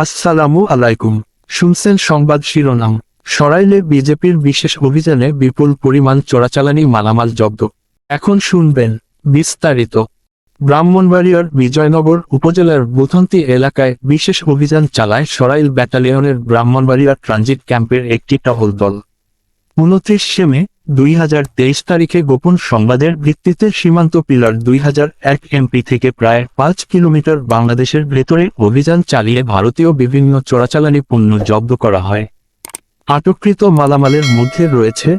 আসসালামু আলাইকুম। শুনছেন সংবাদ শিরোনাম। সরাইলে বিজেপির বিশেষ অভিযানে বিপুল পরিমাণ চোরাচালানি মালামাল জব্দ। এখন শুনবেন বিস্তারিত। ব্রাহ্মণবাড়িয়ার বিজয়নগর উপজেলার বুথন্তি এলাকায় বিশেষ অভিযান চালায় সরাইল ব্যাটালিয়নের ব্রাহ্মণবাড়িয়ার ট্রানজিট ক্যাম্পের একটি টহল দল। উনত্রিশে মে, দুই হাজার তেইশ তারিখে গোপন সংবাদের ভিত্তিতে সীমান্ত পিলার দুই হাজার এক এমপি থেকে প্রায় পাঁচ কিলোমিটার বাংলাদেশের ভেতরে অভিযান চালিয়ে ভারতীয় বিভিন্ন চোরাচালানি পণ্য জব্দ করা হয়। আটককৃত মালামালের মধ্যে রয়েছে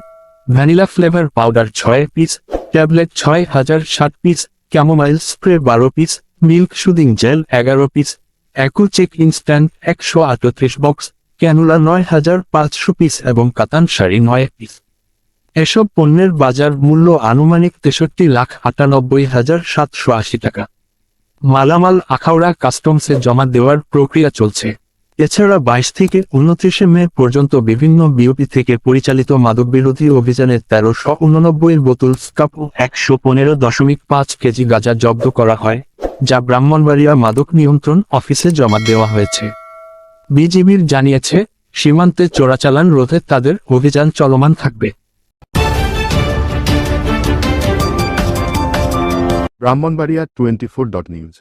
ভ্যানিলা ফ্লেভার পাউডার ছয় পিস, ট্যাবলেট ছয় হাজার ষাট পিস, ক্যামোমাইল স্প্রে বারো পিস, মিল্ক সুদিং জেল এগারো পিস একু চেক ইনস্ট্যান্ট একশো আটত্রিশ বক্স ক্যানুলা নয় হাজার পাঁচশো পিস এবং কাতান শাড়ি নয় পিস। এসব পণ্যের বাজার মূল্য আনুমানিক তেষট্টি লাখ আটানব্বই হাজার সাতশো আশি টাকা। মালামাল আখাউড়া কাস্টমসে জমা দেওয়ার প্রক্রিয়া চলছে। এছাড়া বাইশ থেকে উনত্রিশে মে পর্যন্ত বিভিন্ন বিওপি থেকে পরিচালিত মাদকবিরোধী অভিযানে তেরোশো উননব্বই বোতল স্কাপ ও একশো পনেরো দশমিক পাঁচ কেজি গাঁজা জব্দ করা হয়, যা ব্রাহ্মণবাড়িয়া মাদক নিয়ন্ত্রণ অফিসে জমা দেওয়া হয়েছে। বিজিবির জানিয়েছে সীমান্তে চোরাচালান রোধে তাদের অভিযান চলমান থাকবে। Brahmanbaria twenty four dot news.